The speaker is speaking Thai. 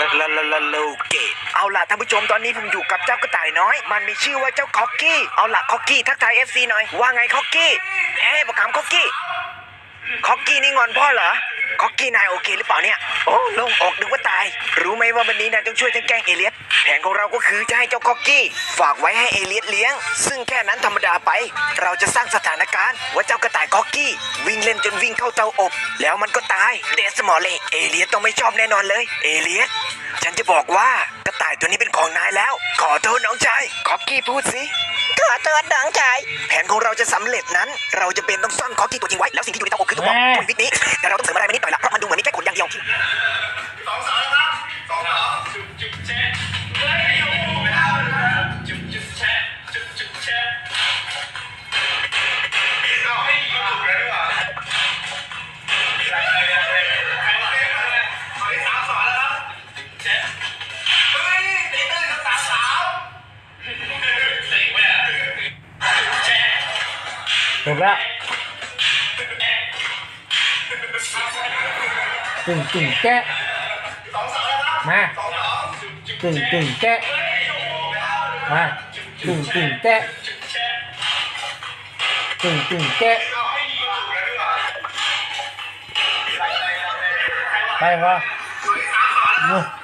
ลาลาลาลาโลเกตเอาล่ะท่านผู้ชมตอนนี้ผมอยู่กับเจ้ากระต่ายน้อย มันมีชื่อว่าเจ้าคอกกี้ เอาล่ะคอกกี้ทักทายเอฟซีหน่อย ว่าไงคอกกี้เฮ้ประคำคอกกี้คอกกี้นี่งอนพ่อเหรอคอกกี้นายโอเคหรือเปล่าเนี่ย โอ้โลงอกนึกว่าตาย รู้ไหมว่าวันนี้นายต้องช่วยฉันแกล้งเอเลียสแผนของเราก็คือจะให้เจ้าคอกกี้ ฝากไว้ให้เอเลียสเลี้ยง ซึ่งแค่นั้นธรรมดาไป เราจะสร้างสถานการณ์ว่าเจ้ากระต่ายคอกกี้ นจนวิ่งเข้าเตาอบ แล้วมันก็ตายเดสมอลเล่เอเลียสต้องไม่ชอบแน่นอนเลย เอเลียสฉันจะบอกว่ากระต่ายตัวนี้เป็นของนายแล้ว ขอโทษน้องชายคอกกี้พูดสิขอโทษน้องชายแผนของเราจะสำเร็จนั้น เราจะเป็นต้องซ่อนคอกกี้ตัวจริงไว้แล้วสิ่งที่อยู่ในเตาอบคือตัวบอกตัววิกนี้แต่เราต้องเสริมอะไรมานิดหน่อยละเพราะมันดูเหมือนมีแค่ขนอย่างเดียว จบแล้วตึงตึงแกะมาตึงตึงแกะมาตึงตึงแกะตึงตึงแกะไปวะนู่น